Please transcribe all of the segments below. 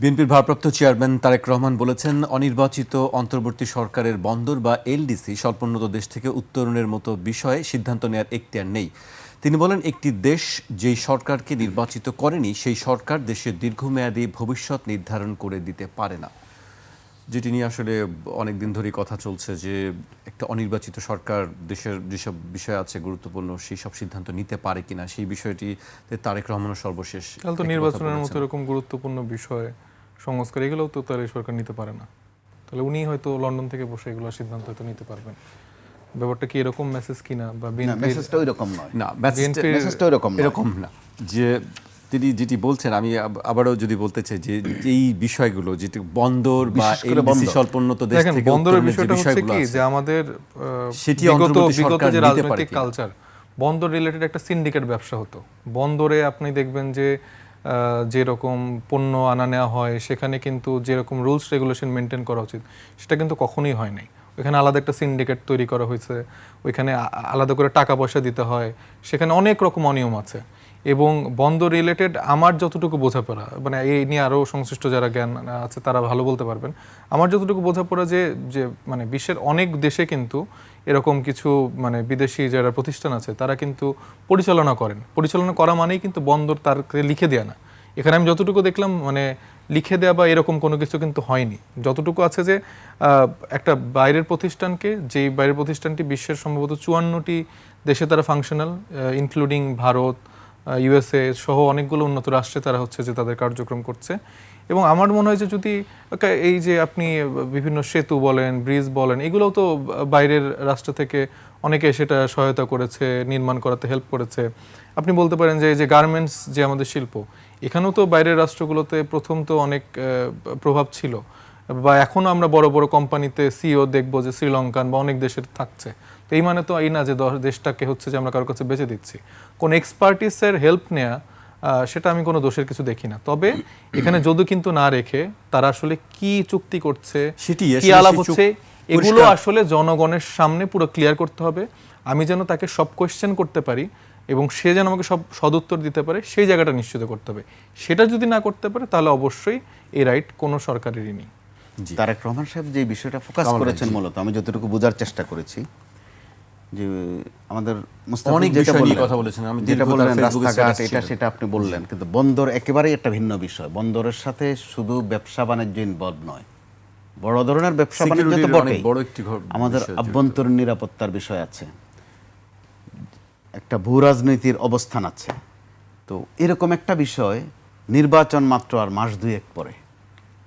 বিএনপির ভারপ্রাপ্ত চেয়ারম্যান তারেক রহমান বলেছেন অনির্বাচিত অন্তর্বর্তী সরকারের বন্দর বা এলডিসি স্বল্পোন্নত দেশ থেকে উত্তরণের মতো বিষয়ে সিদ্ধান্ত নেওয়ার এখতিয়ার নেই। তিনি বলেন একটি দেশ যেই সরকারকে নির্বাচিত করেনি সেই সরকার দেশের দীর্ঘমেয়াদী ভবিষ্যৎ নির্ধারণ করে দিতে পারে না। যেটি নিয়ে আসলে অনেক দিন ধরেই কথা চলছে যে একটা অনির্বাচিত সরকার দেশের যেসব বিষয় আছে গুরুত্বপূর্ণ সেই সব সিদ্ধান্ত নিতে পারে কিনা সেই বিষয়টি তারেক রহমানের সর্বশেষ তাহলে তো নির্বাচনের মতো এরকম গুরুত্বপূর্ণ বিষয় সংস্কার এগুলোও তো তার এই সরকার নিতে পারে না। তাহলে উনি হয়তো লন্ডন থেকে বসে এগুলো সিদ্ধান্ত হয়তো নিতে পারবেন। ব্যাপারটা কি এরকম মেসেজ কিনা বা মেসেজটা ওই নয়। না মেসেজটা-। এরকম না। যে তিনি যেটি বলছেন আমি আবারও যদি বলতে চাই যে এই বিষয়গুলো যেটি বন্দর বা বিশেষ এলডিসি স্বল্পোন্নত দেশ দেখেন থেকে বন্দরের বিষয়টা হচ্ছে কি যে আমাদের সেটি বিগত যে রাজনৈতিক কালচার বন্দর রিলেটেড একটা সিন্ডিকেট ব্যবসা হতো। বন্দরে আপনি দেখবেন যে যেরকম পণ্য আনা নেওয়া হয়, সেখানে কিন্তু যেরকম রুলস রেগুলেশন মেনটেন করা উচিত, সেটা কিন্তু কখনোই হয় নাই। ওইখানে আলাদা একটা সিন্ডিকেট তৈরি করা হয়েছে, ওইখানে আলাদা করে টাকা পয়সা দিতে হয়, সেখানে অনেক রকম অনিয়ম আছে। এবং বন্দর রিলেটেড আমার যতটুকু বোঝাপড়া মানে এই নিয়ে আরও সংশ্লিষ্ট যারা জ্ঞান আছে তারা ভালো বলতে পারবেন। আমার যতটুকু বোঝাপড়া যে যে মানে বিশ্বের অনেক দেশে কিন্তু এরকম কিছু মানে বিদেশি যারা প্রতিষ্ঠান আছে তারা কিন্তু পরিচালনা করেন। পরিচালনা করা মানেই কিন্তু বন্দর তার লিখে দেয়া না। এখানে আমি যতটুকু দেখলাম মানে লিখে দেওয়া বা এরকম কোনো কিছু কিন্তু হয়নি। যতটুকু আছে যে একটা বাইরের প্রতিষ্ঠানকে, যেই বাইরের প্রতিষ্ঠানটি বিশ্বের সম্ভবত চুয়ান্নটি দেশে তারা ফাংশনাল ইনক্লুডিং ভারত ইউএসএ সহ অনেকগুলো উন্নত রাষ্ট্রে তারা হচ্ছে যে তাদের কার্যক্রম করছে। এবং আমার মনে হয় যে যদি এই যে আপনি বিভিন্ন সেতু বলেন, ব্রিজ বলেন, এগুলোও তো বাইরের রাষ্ট্র থেকে অনেকে সেটা সহায়তা করেছে, নির্মাণ করাতে হেল্প করেছে। আপনি বলতে পারেন যে এই যে গার্মেন্টস যে আমাদের শিল্প, এখানেও তো বাইরের রাষ্ট্রগুলোতে প্রথম তো অনেক প্রভাব ছিল। বা এখনও আমরা বড় বড় কোম্পানিতে সিও দেখব যে শ্রীলঙ্কান বা অনেক দেশের থাকছে। তো এই মানে তো এই না যে দেশটাকে হচ্ছে যে আমরা কারোর কাছে বেঁচে দিচ্ছি। কোন এক্সপার্টিসের হেল্প আহ, সেটা আমি কোনো দোষের কিছু দেখি না। তবে এখানে যদি কিন্তু না রেখে তারা আসলে কি চুক্তি করছে সেটি কি আলাপ হচ্ছে এগুলো আসলে জনগণের সামনে পুরো ক্লিয়ার করতে হবে। আমি যেন তাকে সব কোয়েশ্চেন করতে পারি এবং সে যেন আমাকে সব সদুত্তর দিতে পারে সেই জায়গাটা নিশ্চিত করতে হবে। সেটা যদি না করতে পারে তাহলে অবশ্যই এই রাইট কোনো সরকারেরই নেই। তারেক রহমান সাহেব যে বিষয়টা ফোকাস করেছেন মূলত আমি যতটুকু বোঝার চেষ্টা করেছি যে আমাদের অনেক বিষয় নিয়ে কথা বলেছেন। আমি যেটা বললেন রাস্তাঘাট এটা সেটা আপনি বললেন কিন্তু বন্দর একেবারেই একটা ভিন্ন বিষয়। বন্দরের সাথে শুধু ব্যবসা বাণিজ্য ইনভলভ নয়। বড় ধরনের ব্যবসা বাণিজ্য তো বটেই। বড় একটি আমাদের আভ্যন্তরীণ নিরাপত্তার বিষয় আছে। একটা ভূ রাজনীতির অবস্থান আছে। তো এরকম একটা বিষয় নির্বাচন মাত্র আর মাস দুয়েক পরে।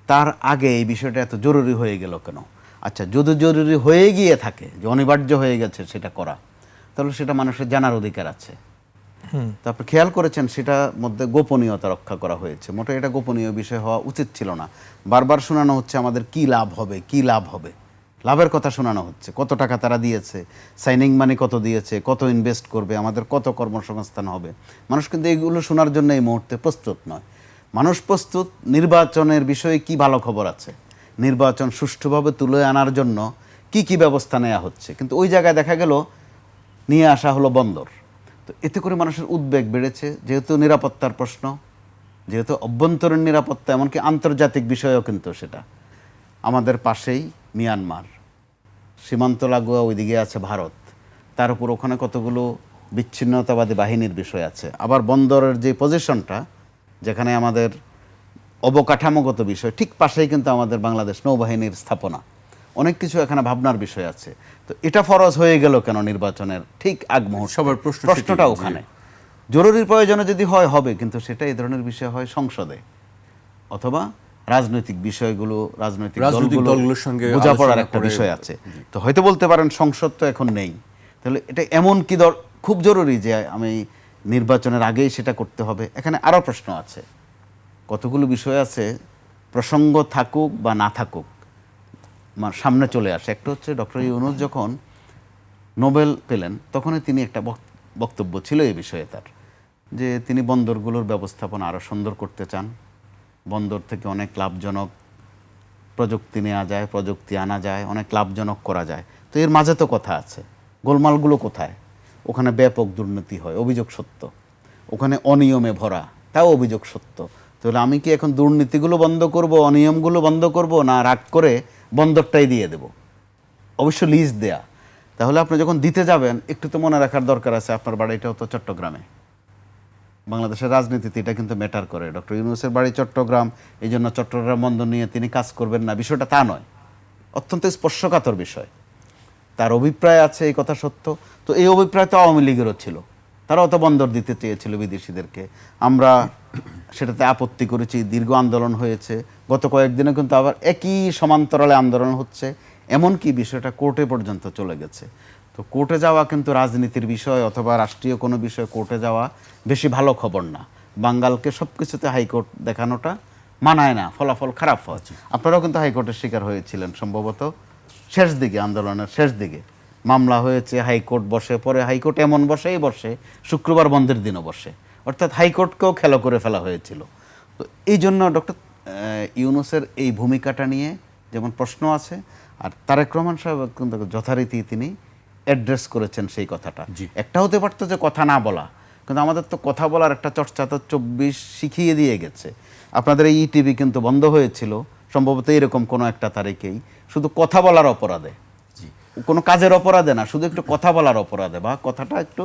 তার আগে এই বিষয়টা এত জরুরি হয়ে গেল কেন? আচ্ছা যদি জরুরি হয়ে গিয়ে থাকে যে অনিবার্য হয়ে গেছে সেটা করা তাহলে সেটা মানুষের জানার অধিকার আছে। তারপর খেয়াল করেছেন সেটা মধ্যে গোপনীয়তা রক্ষা করা হয়েছে। মোটে এটা গোপনীয় বিষয় হওয়া উচিত ছিল না। বারবার শোনানো হচ্ছে আমাদের কি লাভ হবে কি লাভ হবে? লাভের কথা শোনানো হচ্ছে। কত টাকা তারা দিয়েছে সাইনিং মানি কত দিয়েছে কত ইনভেস্ট করবে আমাদের কত কর্মসংস্থান হবে? মানুষ কিন্তু এইগুলো শোনার জন্য এই মুহূর্তে প্রস্তুত নয়। মানুষ প্রস্তুত নির্বাচনের বিষয়ে কি ভালো খবর আছে? নির্বাচন সুষ্ঠুভাবে তুলে আনার জন্য কি কি ব্যবস্থা নেওয়া হচ্ছে? কিন্তু ওই জায়গায় দেখা গেল, নিয়ে আসা হলো বন্দর। তো এতে করে মানুষের উদ্বেগ বেড়েছে, যেহেতু নিরাপত্তার প্রশ্ন, যেহেতু অভ্যন্তরীণ নিরাপত্তা, এমনকি আন্তর্জাতিক বিষয়ও কিন্তু সেটা। আমাদের পাশেই মিয়ানমার। সীমান্ত লাগোয়া ওইদিকে আছে ভারত। তার উপর ওখানে কতগুলো বিচ্ছিন্নতাবাদী বাহিনীর বিষয় আছে। আবার বন্দরের যে পজিশনটা যেখানে আমাদের অবকাঠামোগত বিষয়। ঠিক পাশেই কিন্তু আমাদের বাংলাদেশ নৌবাহিনীর স্থাপনা। অনেক কিছু এখানে ভাবনার বিষয় আছে। তো এটা ফরজ হয়ে গেল কেন নির্বাচনের ঠিক আগ মুহূর্তে? সবার প্রশ্ন প্রশ্নটা ওখানে। জরুরি প্রয়োজনে যদি হয় হবে কিন্তু সেটা এই ধরনের বিষয় হয় সংসদে। অথবা রাজনৈতিক বিষয়গুলো রাজনৈতিক দলগুলোর সঙ্গে বোঝাপড়ার একটা বিষয় আছে। তো হয়তো বলতে পারেন সংসদ তো এখন নেই। তাহলে এটা এমন কি দর খুব জরুরি যে আমি নির্বাচনের আগেই সেটা করতে হবে? এখানে আরও প্রশ্ন আছে। কতগুলো বিষয় আছে, প্রসঙ্গ থাকুক বা না থাকুক সামনে চলে আসে। একটা হচ্ছে ডক্টর ইউনুস যখন নোবেল পেলেন, তখনই তিনি একটা বক- বক্তব্য ছিল এই বিষয়ে তার, যে তিনি বন্দরগুলোর ব্যবস্থাপনা আরও সুন্দর করতে চান। বন্দর থেকে অনেক লাভজনক প্রযুক্তি নেওয়া যায়, প্রযুক্তি আনা যায়, অনেক লাভজনক করা যায়। তো এর মাঝে তো কথা আছে, গোলমালগুলো কোথায়? ওখানে ব্যাপক দুর্নীতি হয়, অভিযোগ সত্য। ওখানে অনিয়মে ভরা, তাও অভিযোগ সত্য। তাহলে আমি কি এখন দুর্নীতিগুলো বন্ধ করব, অনিয়মগুলো বন্ধ করব, না রাগ করে বন্দরটাই দিয়ে দেব? অবশ্য লিজ দেয়া। তাহলে আপনি যখন দিতে যাবেন, একটু তো মনে রাখার দরকার আছে আপনার বাড়িটাও তো চট্টগ্রামে। বাংলাদেশের রাজনীতিতে এটা কিন্তু ম্যাটার করে। ডক্টর ইউনুসের বাড়ি চট্টগ্রাম, এই জন্য চট্টগ্রাম বন্দর নিয়ে তিনি কাজ করবেন না। বিষয়টা তা নয়। অত্যন্ত স্পর্শকাতর বিষয়। তার অভিপ্রায় আছে, এই কথা সত্য। তো এই অভিপ্রায় তো আওয়ামী লীগেরও ছিল। তারাও তো বন্দর দিতে চেয়েছিল বিদেশিদেরকে। আমরা সেটাতে আপত্তি করেছি, দীর্ঘ আন্দোলন হয়েছে। গত কয়েকদিনে কিন্তু আবার একই সমান্তরালে আন্দোলন হচ্ছে, এমনকি বিষয়টা কোর্টে পর্যন্ত চলে গেছে। তো কোর্টে যাওয়া কিন্তু রাজনীতির বিষয় অথবা রাষ্ট্রীয় কোনো বিষয় কোর্টে যাওয়া বেশি ভালো খবর না। বাঙ্গালকে সব কিছুতে হাইকোর্ট দেখানোটা মানায় না, ফলাফল খারাপ হয় আপনারাও কিন্তু হাইকোর্টের শিকার হয়েছিলেন সম্ভবত। শেষ দিকে, আন্দোলনের শেষ দিকে মামলা হয়েছে, হাইকোর্ট বসে, পরে হাইকোর্ট এমন বসেই বসে, শুক্রবার বন্ধের দিনও বসে। অর্থাৎ হাইকোর্টকেও খেলো করে ফেলা হয়েছিল। তো এই জন্য ডক্টর ইউনুসের এই ভূমিকাটা নিয়ে যেমন প্রশ্ন আছে আর তারেক রহমান সাহেব কিন্তু যথারীতি তিনি অ্যাড্রেস করেছেন সেই কথাটা। একটা হতে পারতো যে কথা না বলা কিন্তু আমাদের তো কথা বলার একটা চর্চা তো চব্বিশ শিখিয়ে দিয়ে গেছে। আপনাদের এই টিভি কিন্তু বন্ধ হয়েছিল সম্ভবত এরকম কোনো একটা তারিখেই। শুধু কথা বলার অপরাধে। কোনো কাজের অপরাধে না শুধু একটু কথা বলার অপরাধে বা কথাটা একটু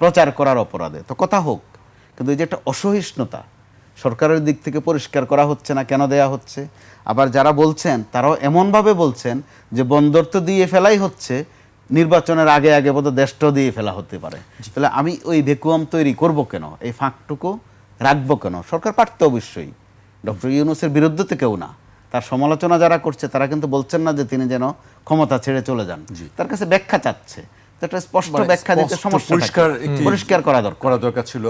প্রচার করার অপরাধে। তো কথা হোক কিন্তু এই যে একটা অসহিষ্ণুতা সরকারের দিক থেকে পরিষ্কার করা হচ্ছে না কেন দেয়া হচ্ছে? আবার যারা বলছেন তারাও এমনভাবে বলছেন যে বন্দর তো দিয়ে ফেলাই হচ্ছে নির্বাচনের আগে আগে বোধ দেশটাও দিয়ে ফেলা হতে পারে। তাহলে আমি ওই ভেকুয়াম তৈরি করব কেন? এই ফাঁকটুকু রাখব কেন? সরকার পারত অবশ্যই। ডক্টর ইউনুসের বিরুদ্ধে তো কেউ না। তার সমালোচনা যারা করছে তারা কিন্তু বলছেন না যে তিনি যেন ক্ষমতা ছেড়ে চলে যান। তার কাছে ব্যাখ্যা চাচ্ছে। একটা স্পষ্ট মানে ব্যাখ্যা দিতে সমস্যা পরিষ্কার পরিষ্কার করা দরকার। করা দরকার ছিল।